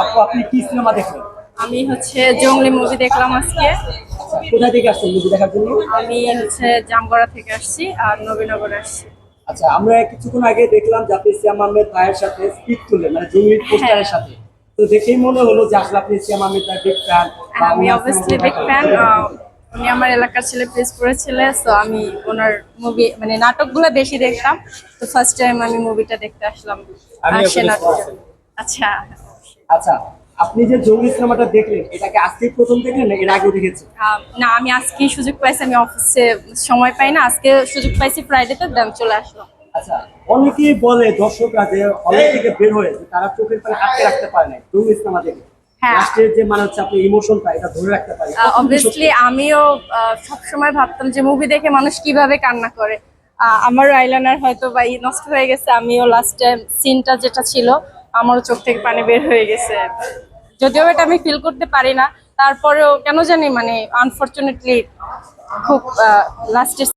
আপু আপনি কি সিনেমা দেখলেন আমি হচ্ছে জঙ্গলি মুভি দেখলাম আজকে। কোথা থেকে আসছেন মুভি দেখার জন্য? আমি হচ্ছে জামগড়া থেকে আসছি আর নবীনগরে আসছি। আচ্ছা আমরা কিছুক্ষণ আগে দেখলাম যে আপনি সিয়াম আহমেদ ভাইয়ের সাথে স্পিক তুললেন মানে জঙ্গলির পোস্টারের সাথে। তো দেখেই মনে হলো যে আসলে আপনি সিয়াম আহমেদ তার বিগ ফ্যান আমি অবভিয়াসলি বিগ ফ্যান উনি আমার এলাকার ছেলে প্রেসপুরের ছেলে সো আমি ওনার মুভি মানে নাটকগুলো বেশি দেখতাম। তো ফার্স্ট টাইম আমি মুভিটা দেখতে আসলাম। আচ্ছা। আচ্ছা আপনি যে জঙ্গলি সিনেমাটা দেখলেন এটাকে আজকে প্রথম দেখলেন না এর আগেও দেখেছেন? না আমি আজকেই সুযোগ পাইছি আমি অফিসে সময় পাই না আজকে সুযোগ পাইছি ফ্রাইডেতে দেন চলে আসলো আচ্ছা অনেকেই বলে দর্শকরা যে থেকে বের হয়ে তারা চোখের পানি আটকে রাখতে পারে না জঙ্গলি সিনেমা দেখে। হ্যাঁ। মানে আমিও সবসময় ভাবতাম যে মুভি দেখে মানুষ কীভাবে কান্না করে। আহ, আমারও আইলাইনার হয়তো বা নষ্ট হয়ে গেছে আমিও লাস্ট টাইম সিনটা যেটা ছিল আমারও চোখ থেকে পানি বের হয়ে গেছে। যদিও এটা আমি ফিল করতে পারি না, তারপরেও কেন জানি মানে আনফর্চুনেটলি খুব লাস্টের